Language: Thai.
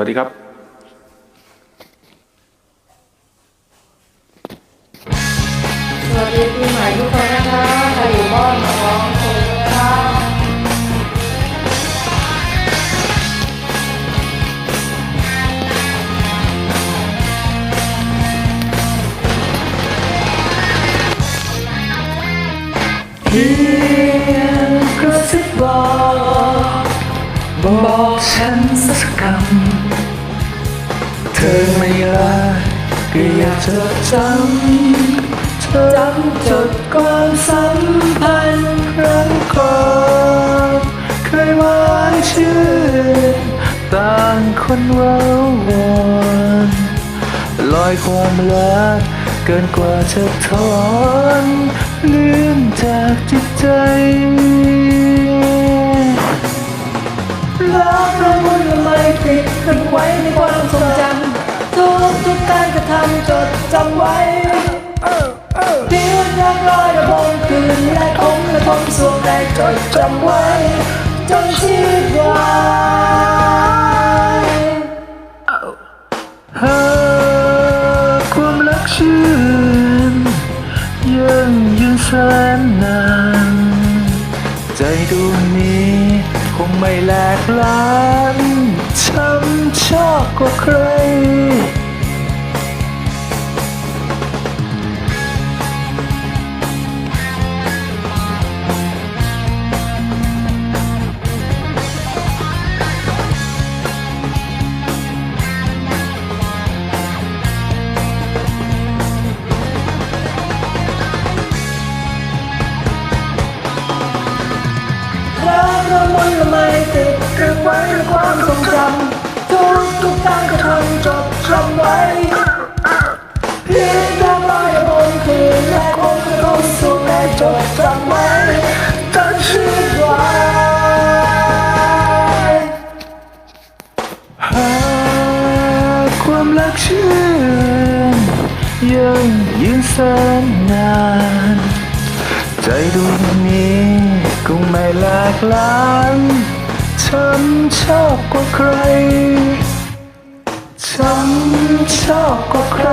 วัสดีครับสวัสดีปีใหม่ทุกคนนะคะใครอยู่บ้านมาร้องเพลงนะคะเพียงกระซิบบอกบอกฉันสักคำ อไม่รักก็อยากจดจำจำจดความสัมพันธ์ครั้งก่อนเคยหวานชื่นต่างคนเว้าวอนลอยความรักเกินกว่าจะทนลืมจากจิตใจรักเรามุ่นละไมติดกันไว้ในความ สวงแรงจดจำไว้ จนชีวิตวายหากความรักชื่นยังยืนแสนนาน ใจดวงนี้คงไม่แหลกลานช้ำชอบกว่าใคร ละไมติดกันไว้ในความทรงจำทุกทุกการกระทำจดจำไว้เพียงรักลอยบมคืนและคงและทนสวงแรงจดจำไว้จนชีวิตวายหากความรักชื่นยังยืนแสนนาน ใจดวงนี้ คงไม่แหลกลานฉันชอบกว่าใคร ฉันชอบกว่าใคร